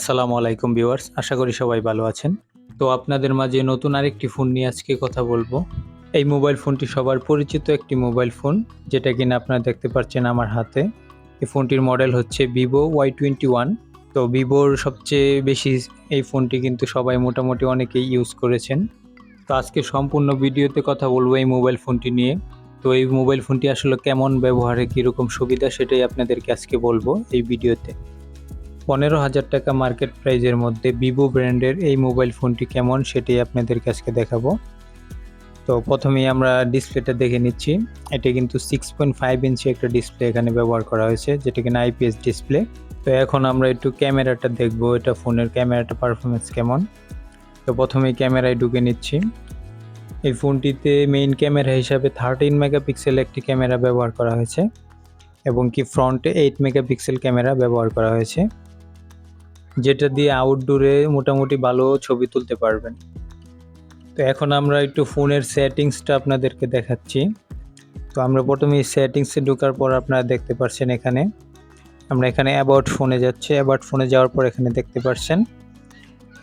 আসসালামু আলাইকুম ভিউয়ার্স, আশা করি সবাই ভালো আছেন। তো আপনাদের মাঝে নতুন আরেকটি ফোন নিয়ে আজকে কথা বলব। এই মোবাইল ফোনটি সবার পরিচিত একটি মোবাইল ফোন, যেটা কিনা আপনারা দেখতে পাচ্ছেন আমার হাতে। এই ফোনটির মডেল হচ্ছে ভিভো ওয়াই টোয়েন্টি ওয়ান। তো ভিভোর সবচেয়ে বেশি এই ফোনটি কিন্তু সবাই মোটামুটি অনেকেই ইউজ করেছেন। তো আজকে সম্পূর্ণ ভিডিওতে কথা বলব এই মোবাইল ফোনটি নিয়ে। তো এই মোবাইল ফোনটি আসলে কেমন ব্যবহারে, কীরকম সুবিধা, সেটাই আপনাদেরকে আজকে বলব এই ভিডিওতে। পনেরো হাজার টাকা মার্কেট প্রাইজের মধ্যে ভিভো ব্র্যান্ডের এই মোবাইল ফোনটি কেমন সেটাই আপনাদের আজকে দেখাবো। তো প্রথমেই আমরা ডিসপ্লেটা দেখে নিচ্ছি। এটা কিন্তু সিক্স পয়েন্ট ফাইভ ইঞ্চি একটা ডিসপ্লে এখানে ব্যবহার করা হয়েছে, যেটা কিনা আইপিএস ডিসপ্লে তো এখন আমরা একটু ক্যামেরাটা দেখব, এটা ফোনের ক্যামেরাটা পারফরমেন্স কেমন। তো প্রথমেই ক্যামেরায় ঢুকে নিচ্ছি। এই ফোনটিতে মেইন ক্যামেরা হিসাবে থার্টিন মেগাপিক্সেল একটি ক্যামেরা ব্যবহার করা হয়েছে এবং কি ফ্রন্টে এইট মেগাপিক্সেল ক্যামেরা ব্যবহার করা হয়েছে। যেটা দিয়ে আউটডোরে মোটামুটি ভালো ছবি তুলতে পারবেন। তো এখন আমরা একটু ফোনের সেটিংসটা আপনাদেরকে দেখাচ্ছি। তো আমরা প্রথমে সেটিংসে ঢোকার পর আপনারা দেখতে পাচ্ছেন এখানে। আমরা এখানে অ্যাবাউট ফোনে যাচ্ছি। অ্যাবাউট ফোনে যাওয়ার পর এখানে দেখতে পাচ্ছেন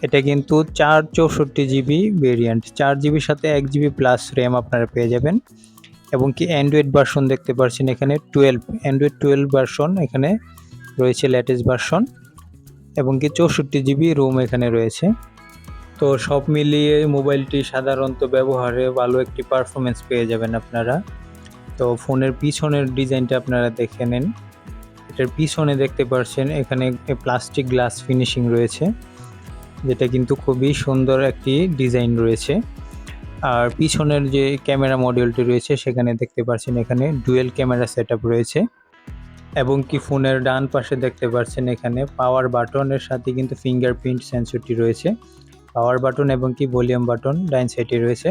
এটা কিন্তু চার চৌষট্টি জিবি ভেরিয়েন্ট চার জিবির সাথে এক জিবি প্লাস র্যাম আপনারা পেয়ে যাবেন। এবং কি অ্যান্ড্রয়েড ভার্সন দেখতে পাচ্ছেন এখানে টুয়েলভ অ্যান্ড্রয়েড টুয়েলভ ভার্সন এখানে রয়েছে লেটেস্ট ভার্সন এবং কি চৌষট্টি জিবি রুম এখানে রয়েছে। তো সব মিলিয়ে মোবাইলটি সাধারণত ব্যবহারে ভালো একটি পারফরমেন্স পেয়ে যাবেন আপনারা। তো ফোনের পিছনের ডিজাইনটা আপনারা দেখে নেন। এটার পিছনে দেখতে পাচ্ছেন এখানে প্লাস্টিক গ্লাস ফিনিশিং রয়েছে, যেটা কিন্তু খুবই সুন্দর একটি ডিজাইন রয়েছে। আর পিছনের যে ক্যামেরা মডিউলটি রয়েছে, সেখানে দেখতে পাচ্ছেন এখানে ডুয়েল ক্যামেরা সেট রয়েছে। এবং কি ফোনের ডান পাশে দেখতে পাচ্ছেন এখানে পাওয়ার বাটনের সাথে কিন্তু ফিঙ্গারপ্রিন্ট সেন্সরটি রয়েছে। পাওয়ার বাটন এবং কি ভলিউম বাটন ডাইন সাইডে রয়েছে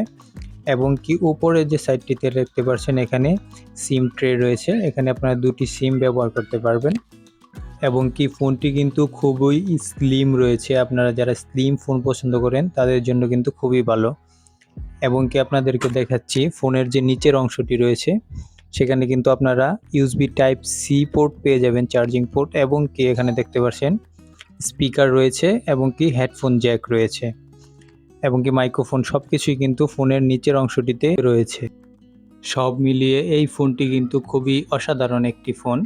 এবং কি উপরে যে সাইডটিতে দেখতে পাচ্ছেন এখানে সিম ট্রে রয়েছে। এখানে আপনারা দুটি সিম ব্যবহার করতে পারবেন এবং কি ফোনটি কিন্তু খুবই স্লিম রয়েছে। আপনারা যারা স্লিম ফোন পছন্দ করেন তাদের জন্য কিন্তু খুবই ভালো। এবং কি আপনাদেরকে দেখাচ্ছি, ফোনের যে নিচের অংশটি রয়েছে সেখানে কিন্তু আপনারা ইউসবি টাইপ সি পোর্ট পেয়ে যাবেন চার্জিং পোর্ট এবং কি এখানে দেখতে পাচ্ছেন স্পিকার রয়েছে এবং কি হেডফোন জ্যাক রয়েছে এবং কি মাইক্রোফোন সব কিছুই কিন্তু ফোনের নিচের অংশটিতে রয়েছে। সব মিলিয়ে এই ফোনটি কিন্তু খুবই অসাধারণ একটি ফোন।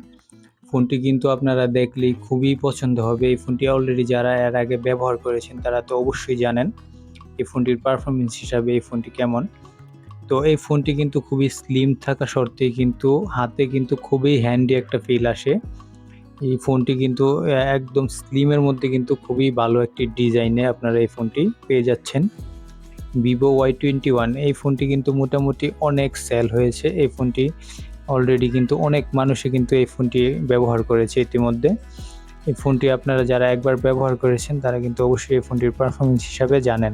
ফোনটি কিন্তু আপনারা দেখলেই খুবই পছন্দ হবে। এই ফোনটি অলরেডি যারা এর আগে ব্যবহার করেছেন তারা তো অবশ্যই জানেন এই ফোনটির পারফরমেন্স হিসাবে এই ফোনটি কেমন। তো এই ফোনটি কিন্তু খুবই স্লিম থাকা সত্ত্বেও কিন্তু হাতে কিন্তু খুবই হ্যান্ডি একটা ফিল আসে। এই ফোনটি কিন্তু একদম স্লিমের মধ্যে কিন্তু খুবই ভালো একটি ডিজাইনে আপনারা এই ফোনটি পেয়ে যাচ্ছেন। ভিভো ওয়াই টোয়েন্টি ওয়ান এই ফোনটি কিন্তু মোটামুটি অনেক সেল হয়েছে। এই ফোনটি অলরেডি কিন্তু অনেক মানুষে কিন্তু এই ফোনটি ব্যবহার করেছে ইতিমধ্যে। এই ফোনটি আপনারা যারা একবার ব্যবহার করেছেন, তারা কিন্তু অবশ্যই এই ফোনটির পারফরমেন্স হিসাবে জানেন।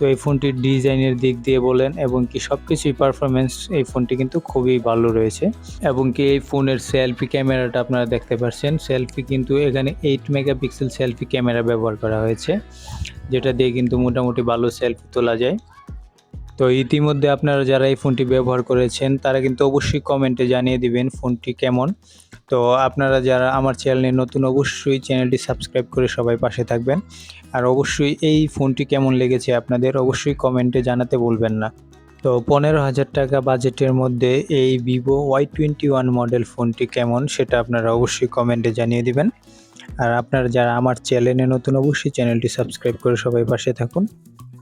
তো এই ফোনটির ডিজাইনের দিক দিয়ে বলেন এবং কি সব কিছুই পারফরমেন্স এই ফোনটি কিন্তু খুবই ভালো রয়েছে। এবং কি এই ফোনের সেলফি ক্যামেরাটা আপনারা দেখতে পাচ্ছেন। সেলফি কিন্তু এখানে এইট মেগাপিক্সেল সেলফি ক্যামেরা ব্যবহার করা হয়েছে। যেটা দিয়ে কিন্তু মোটামুটি ভালো সেলফি তোলা যায়। তো ইতিমধ্যে আপনারা যারা এই ফোনটি ব্যবহার করেছেন, তারা কিন্তু অবশ্যই কমেন্টে জানিয়ে দিবেন ফোনটি কেমন। তো আপনারা যারা আমার চ্যানেলে নতুন, অবশ্যই চ্যানেলটি সাবস্ক্রাইব করে সবাই পাশে থাকবেন। আর অবশ্যই এই ফোনটি কেমন লেগেছে আপনাদের, অবশ্যই কমেন্টে জানাতে বলবেন না। তো পনেরো হাজার টাকা বাজেটের মধ্যে এই vivo Y twenty one model ফোনটি কেমন, সেটা আপনারা অবশ্যই কমেন্টে জানিয়ে দিবেন। আর আপনারা যারা আমার চ্যানেলে নতুন, অবশ্যই চ্যানেলটি সাবস্ক্রাইব করে সবাই পাশে থাকুন।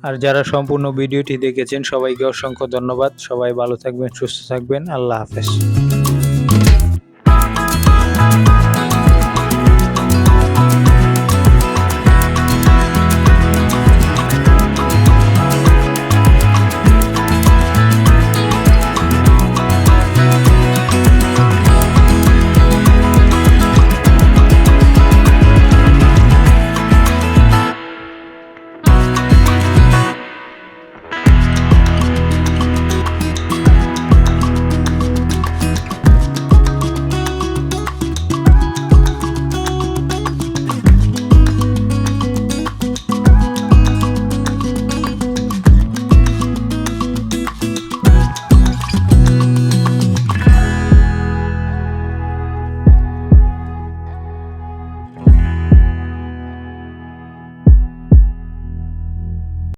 আর যারা সম্পূর্ণ ভিডিওটি দেখেছেন, সবাইকে অসংখ্য ধন্যবাদ। সবাই ভালো থাকবেন, সুস্থ থাকবেন। আল্লাহ হাফেজ।